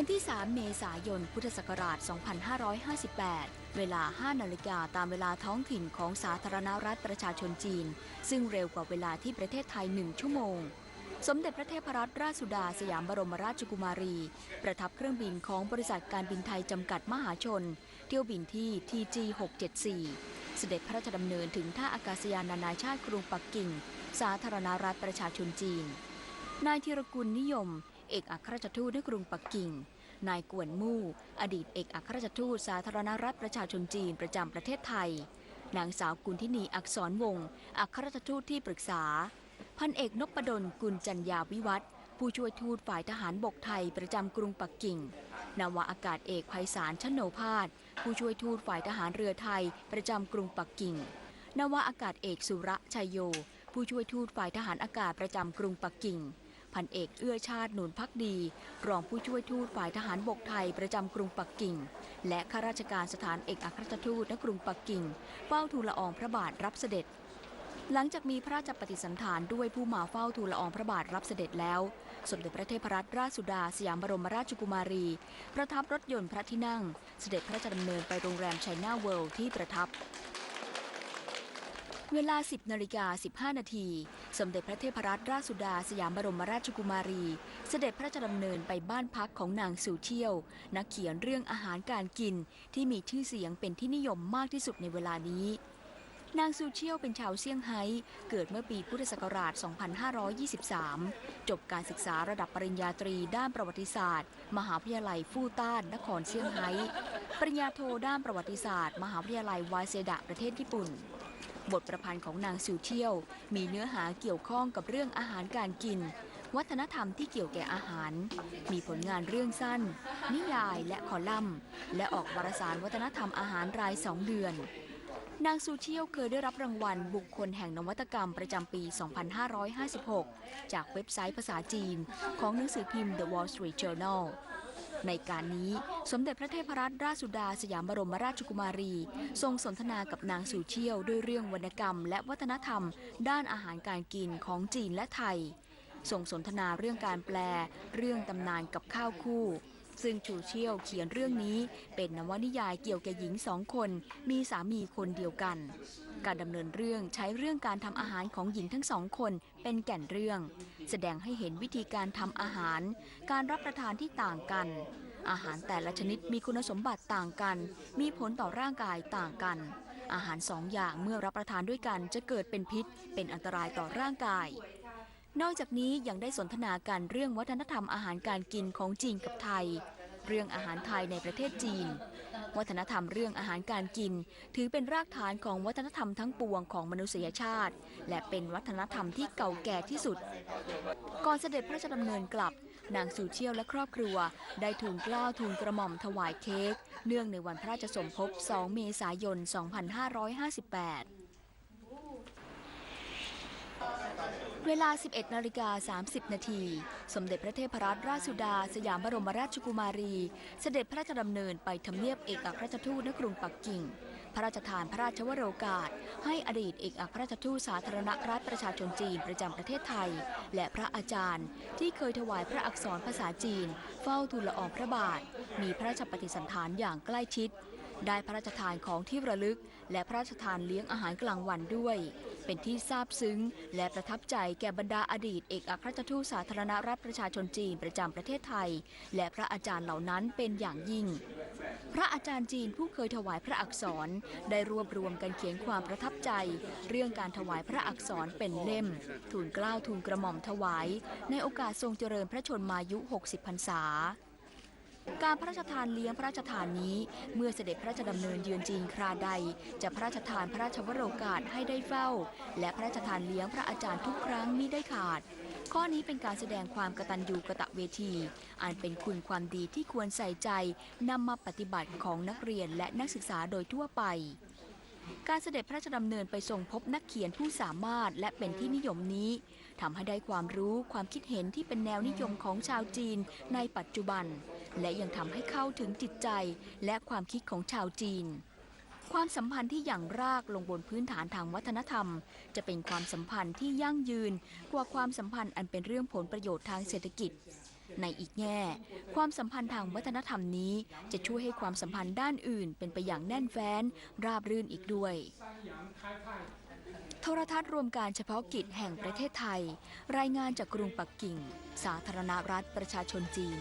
วันที่ 3 เมษายน พุทธศักราช 2558 เวลา 5 นาฬิกาตามเวลาท้องถิ่นของสาธารณรัฐประชาชนจีน ซึ่งเร็วกว่าเวลาที่ประเทศไทย 1 ชั่วโมง สมเด็จพระเทพรัตนราชสุดาสยามบรมราชกุมารี ประทับเครื่องบินของบริษัทการบินไทยจำกัดมหาชน เที่ยวบินที่ TG 674 เสด็จพระราชดำเนินถึงท่าอากาศยานนานาชาติกรุงปักกิ่ง สาธารณรัฐประชาชนจีน นายธีรกุลนิยม เอกอัครราชทูตณกรุงปักกิ่ง นายกวนมู่ อดีตเอกอัครราชทูตสาธารณรัฐประชาชนจีนประจำประเทศไทย นางสาวกุลทินีอักษรวงศ์อัครราชทูตที่ปรึกษา พันเอกนพดลกุลจันยาวิวัฒผู้ช่วยทูตฝ่ายทหารบกไทยประจำกรุงปักกิ่ง นาวาอากาศเอกไพศาลชโนภาสผู้ช่วยทูตฝ่ายทหารเรือไทยประจำกรุงปักกิ่ง นาวาอากาศเอกสุระชัยโย ผู้ช่วยทูตฝ่ายทหารอากาศประจำกรุงปักกิ่ง พันเอกเอื้อชาติหนุนพักดี รองผู้ช่วยทูตฝ่ายทหารบกไทยประจำกรุงปักกิ่ง และข้าราชการสถานเอกอัครราชทูตณกรุงปักกิ่งเฝ้าทูลละอองพระบาทรับเสด็จ หลังจากมีพระราชปฏิสันถานด้วยผู้มาเฝ้าทูลละอองพระบาทรับเสด็จแล้ว สมเด็จพระเทพรัตนราชสุดาสยามบรมราชกุมารี ประทับรถยนต์พระที่นั่ง เสด็จพระราชดำเนินไปโรงแรมไชน่าเวิลด์ที่ประทับ เวลา 10นาฬิกา15 นาที สมเด็จพระเทพรัตนราชสุดาสยามบรมราชกุมารี เสด็จพระราชดำเนินไปบ้านพักของนางสู่เที่ยว นักเขียนเรื่องอาหารการกินที่มีชื่อเสียงเป็นที่นิยมมากที่สุดในเวลานี้ นางซูเชียวเป็นชาวเซี่ยงไฮ้ เกิดเมื่อปีพุทธศักราช 2523 จบการศึกษาระดับปริญญาตรีด้านประวัติศาสตร์ มหาวิทยาลัยฟู่ต้าน นครเซี่ยงไฮ้ ปริญญาโทด้านประวัติศาสตร์ มหาวิทยาลัยวายเซดะประเทศญี่ปุ่น บทประพันธ์ของนางซูเชียว มีเนื้อหาเกี่ยวข้องกับเรื่องอาหารการกิน วัฒนธรรมที่เกี่ยวแก่อาหาร มีผลงานเรื่องสั้น นิยายและคอลัมน์ และออกวารสารวัฒนธรรมอาหารรายสองเดือน นางซูเชียวเคยได้รับรางวัลบุคคลแห่งนวัตกรรมประจำปี 2556 จากเว็บไซต์ภาษาจีน ของหนังสือพิมพ์ The Wall Street Journal ในการนี้สมเด็จพระเทพรัตนราชสุดาสยามบรมราชกุมารี ทรงสนทนากับนางซูเชียวด้วยเรื่องวรรณกรรม และวัฒนธรรม ด้านอาหารการกินของจีนและไทยทรงสนทนาเรื่องการแปล เรื่องตำนานกับข้าวคู่ ซึ่งชูเชียวเขียนเรื่องนี้เป็นนวนิยายเกี่ยวกับหญิงสองคน มีสามีคนเดียวกัน การดำเนินเรื่องใช้เรื่องการทำอาหารของหญิงทั้งสองคนเป็นแก่นเรื่อง แสดงให้เห็นวิธีการทำอาหาร การรับประทานที่ต่างกัน อาหารแต่ละชนิดมีคุณสมบัติต่างกัน มีผลต่อร่างกายต่างกัน อาหารสองอย่างเมื่อรับประทานด้วยกันจะเกิดเป็นพิษ เป็นอันตรายต่อร่างกาย นอกจากนี้ยังได้สนทนากันเรื่องวัฒนธรรมอาหารการกินของจีนกับไทย เรื่องอาหารไทยในประเทศจีน วัฒนธรรมเรื่องอาหารการกิน ถือเป็นรากฐานของวัฒนธรรมทั้งปวงของมนุษยชาติ และเป็นวัฒนธรรมที่เก่าแก่ที่สุด ก่อนเสด็จพระราชดำเนินกลับนางสู่เชี่ยวและครอบครัว ได้ทูลกล้าทูลกระหม่อมถวายเค้กเนื่องในวันพระราชสมภพ 2 เมษายน 2558 เวลา 11นาฬิกา30 นาที สมเด็จพระเทพรัตนราชสุดา สยามบรมราชกุมารี เสด็จพระราชดำเนินไปทำเนียบเอกอัครราชทูตณกรุงปักกิ่ง พระราชทานพระราชวโรกาส ให้อดีตเอกอัครราชทูตสาธารณรัฐประชาชนจีนประจำประเทศไทย และพระอาจารย์ ที่เคยถวายพระอักษรภาษาจีน เฝ้าทูลละอองพระบาท มีพระราชปฏิสันถานอย่างใกล้ชิด ได้พระราชทานของที่ระลึก และพระราชทานเลี้ยงอาหารกลางวันด้วย เป็นที่ซาบซึ้ง และประทับใจแก่บรรดาอดีตเอกอัครราชทูตสาธารณรัฐประชาชนจีนประจำประเทศไทย และพระอาจารย์เหล่านั้นเป็นอย่างยิ่ง พระอาจารย์จีนผู้เคยถวายพระอักษร ได้รวบรวมกันเขียนความประทับใจ เรื่องการถวายพระอักษรเป็นเล่มทูลเกล้าทูลกระหม่อมถวาย ในโอกาสทรงเจริญพระชนมายุ 60 พรรษา การพระราชทานเลี้ยงพระราชทานนี้ เมื่อเสด็จพระราชดำเนินเยือนจีนคราใด จะพระราชทานพระราชวโรกาสให้ได้เฝ้า และพระราชทานเลี้ยงพระอาจารย์ทุกครั้งมิได้ขาด ข้อนี้เป็นการแสดงความกตัญญูกะตะเวที อันเป็นคุณความดีที่ควรใส่ใจนำมาปฏิบัติของนักเรียนและนักศึกษาโดยทั่วไปการเสด็จพระราชดำเนินไปทรงพบนักเขียนผู้สามารถและเป็นที่นิยมนี้ทำให้ได้ความรู้ความคิดเห็นที่เป็นแนวนิยมของชาวจีนในปัจจุบัน และยังทำให้เข้าถึงจิตใจและความคิดของชาวจีน ความสัมพันธ์ที่อย่างรากลงบนพื้นฐานทางวัฒนธรรม จะเป็นความสัมพันธ์ที่ยั่งยืนกว่าความสัมพันธ์อันเป็นเรื่องผลประโยชน์ทางเศรษฐกิจ ในอีกแง่ ความสัมพันธ์ทางวัฒนธรรมนี้ จะช่วยให้ความสัมพันธ์ด้านอื่น เป็นไปอย่างแน่นแฟ้น ราบรื่นอีกด้วยโทรทัศน์รวมการเฉพาะกิจแห่งประเทศไทย รายงานจากกรุงปักกิ่ง สาธารณรัฐประชาชนจีน